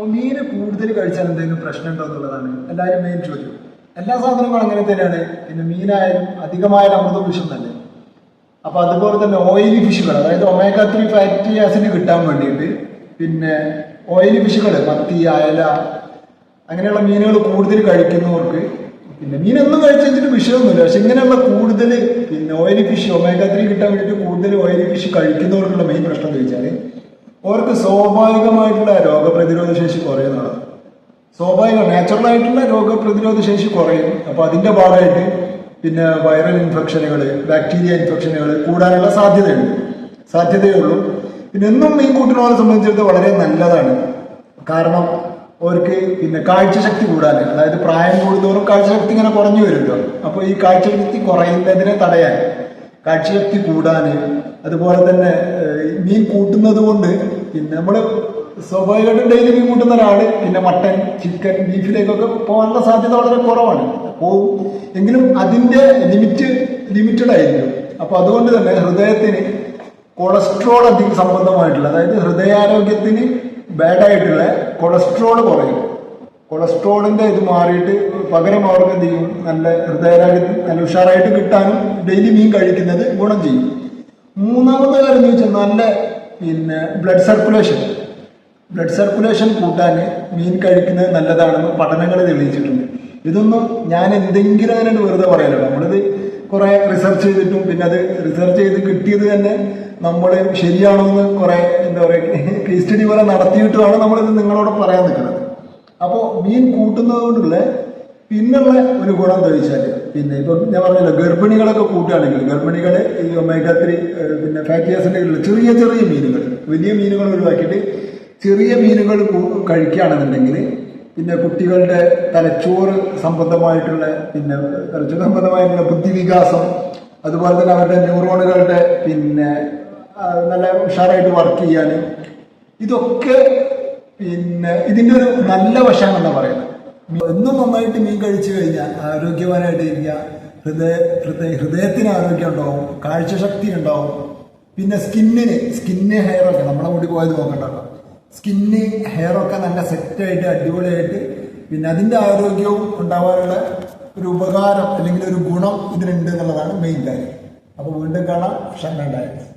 അപ്പോൾ മീന് കൂടുതൽ കഴിച്ചാൽ എന്തെങ്കിലും പ്രശ്നം ഉണ്ടോ എന്നുള്ളതാണ് എല്ലാവരും മെയിൻ ചോദ്യം. എല്ലാ സാധനങ്ങളും അങ്ങനെ തന്നെയാണ്. പിന്നെ മീനായാലും അധികമായ അമൃത വിഷം തന്നെ അപ്പൊ അതുപോലെ തന്നെ ഓയിലി ഫിഷുകൾ അതായത് ഒമേഗ ത്രീ ഫാറ്റി ആസിഡ് കിട്ടാൻ വേണ്ടിയിട്ട് പിന്നെ ഓയിലി ഫിഷുകൾ മത്തി അയല അങ്ങനെയുള്ള മീനുകൾ കൂടുതൽ കഴിക്കുന്നവർക്ക് പിന്നെ മീനൊന്നും കഴിച്ചിട്ട് വിഷയമൊന്നുമില്ല. പക്ഷെ ഇങ്ങനെയുള്ള കൂടുതൽ പിന്നെ ഓയിലി ഫിഷ് ഒമേഗ ത്രീ കിട്ടാൻ വേണ്ടിയിട്ട് കൂടുതൽ ഓയിലി ഫിഷ് കഴിക്കുന്നവർക്കുള്ള മെയിൻ പ്രശ്നം എന്ന് വെച്ചാൽ അവർക്ക് സ്വാഭാവികമായിട്ടുള്ള രോഗപ്രതിരോധ സ്വാഭാവികം. നാച്ചുറൽ ആയിട്ടുള്ള രോഗപ്രതിരോധ ശേഷി കുറയും. അപ്പോൾ അതിന്റെ ഭാഗമായിട്ട് പിന്നെ വൈറൽ ഇൻഫെക്ഷനുകൾ ബാക്ടീരിയ ഇൻഫെക്ഷനുകൾ കൂടാനുള്ള സാധ്യതയുണ്ട്. സാധ്യതയുള്ളൂ. പിന്നെ എന്നും മീൻ കൂട്ടുന്നവരെ സംബന്ധിച്ചിടത്തോളം വളരെ നല്ലതാണ്. കാരണം അവർക്ക് പിന്നെ കാഴ്ചശക്തി കൂടാൻ അതായത് പ്രായം കൂടുന്നവരും കാഴ്ചശക്തി ഇങ്ങനെ കുറഞ്ഞു വരുമല്ലോ. അപ്പോൾ ഈ കാഴ്ചശക്തി കുറയുന്നതിനെ തടയാൻ കാഴ്ചശക്തി കൂടാൻ അതുപോലെ തന്നെ ഈ മീൻ കൂട്ടുന്നത് കൊണ്ട് പിന്നെ നമ്മൾ സ്വാഭാവികമായിട്ടും ഡെയിലി മീൻ കൂട്ടുന്ന ഒരാൾ പിന്നെ മട്ടൻ ചിക്കൻ ബീഫിലേക്കൊക്കെ പോകാനുള്ള സാധ്യത വളരെ കുറവാണ്. പോവും എങ്കിലും അതിന്റെ ലിമിറ്റ് ലിമിറ്റഡ് ആയിരിക്കും. അപ്പോൾ അതുകൊണ്ട് തന്നെ ഹൃദയത്തിന് കൊളസ്ട്രോൾ അധികം സംബന്ധമായിട്ടുള്ള അതായത് ഹൃദയാരോഗ്യത്തിന് ബാഡായിട്ടുള്ള കൊളസ്ട്രോൾ കുറയും. കൊളസ്ട്രോളിന്റെ ഇത് മാറിയിട്ട് പകരം അവർക്ക് എന്ത് ചെയ്യും? നല്ല ഹൃദയാരോഗ്യത്തിന് നല്ല ഉഷാറായിട്ട് കിട്ടാനും ഡെയിലി മീൻ കഴിക്കുന്നത് ഗുണം ചെയ്യും. മൂന്നാമത്തെ കാര്യം എന്ന് വെച്ചാൽ നല്ല പിന്നെ ബ്ലഡ് സർക്കുലേഷൻ ബ്ലഡ് സർക്കുലേഷൻ കൂട്ടാൻ മീൻ കഴിക്കുന്നത് നല്ലതാണെന്ന് പഠനങ്ങൾ തെളിയിച്ചിട്ടുണ്ട്. ഇതൊന്നും ഞാൻ എന്തെങ്കിലും അങ്ങനെ വെറുതെ പറയാനല്ലോ നമ്മളിത് കുറെ റിസർച്ച് ചെയ്തിട്ടും പിന്നെ അത് റിസർച്ച് ചെയ്ത് കിട്ടിയത് തന്നെ നമ്മൾ ശരിയാണോ എന്ന് കുറെ എന്താ പറയുക കേസ് സ്റ്റഡി പോലെ നടത്തിയിട്ടുമാണ് നമ്മളിത് നിങ്ങളോട് പറയാൻ നിൽക്കുന്നത്. അപ്പോൾ മീൻ കൂട്ടുന്നത് കൊണ്ടുള്ള പിന്നുള്ള ഒരു ഗുണം എന്താ വെച്ചാൽ പിന്നെ ഇപ്പം ഞാൻ പറഞ്ഞല്ലോ ഗർഭിണികളൊക്കെ കൂട്ടുകയാണെങ്കിൽ ഗർഭിണികൾ ഈ ഒമേഗ പിന്നെ ഫാറ്റി ചെറിയ ചെറിയ മീനുകൾ വലിയ മീനുകൾ ഒഴിവാക്കിയിട്ട് ചെറിയ മീനുകൾ കഴിക്കുകയാണെന്നുണ്ടെങ്കിൽ പിന്നെ കുട്ടികളുടെ തലച്ചോറ് സംബന്ധമായിട്ടുള്ള പിന്നെ തലച്ചോറ് സംബന്ധമായിട്ടുള്ള ബുദ്ധിവികാസം അതുപോലെ തന്നെ അവരുടെ ന്യൂറോണുകളുടെ പിന്നെ നല്ല ഉഷാറായിട്ട് വർക്ക് ചെയ്യാൻ ഇതൊക്കെ പിന്നെ ഇതിന്റെ ഒരു നല്ല വശമാണെന്നാണ് പറയുന്നത്. എന്നും നന്നായിട്ട് മീൻ കഴിച്ചു കഴിഞ്ഞാൽ ആരോഗ്യവാനായിട്ട് ഇരിക്കുക ഹൃദയ ഹൃദയ ഹൃദയത്തിന് ആരോഗ്യം ഉണ്ടാവും കാഴ്ചശക്തി ഉണ്ടാവും പിന്നെ സ്കിന്നിന് സ്കിന്ന് ഒക്കെ നമ്മളെ മുടി പോയത് നോക്കണ്ടല്ലോ സ്കിന്ന് ഹെയർ ഒക്കെ നല്ല സെറ്റായിട്ട് അടിപൊളിയായിട്ട് പിന്നെ അതിന്റെ ആരോഗ്യവും ഉണ്ടാവാനുള്ള ഒരു ഉപകാരം അല്ലെങ്കിൽ ഒരു ഗുണം ഇതിനുണ്ട് എന്നുള്ളതാണ് മെയിൻ കാര്യം. അപ്പോൾ വീണ്ടും കാണാം. ഡയറ്റ്സ്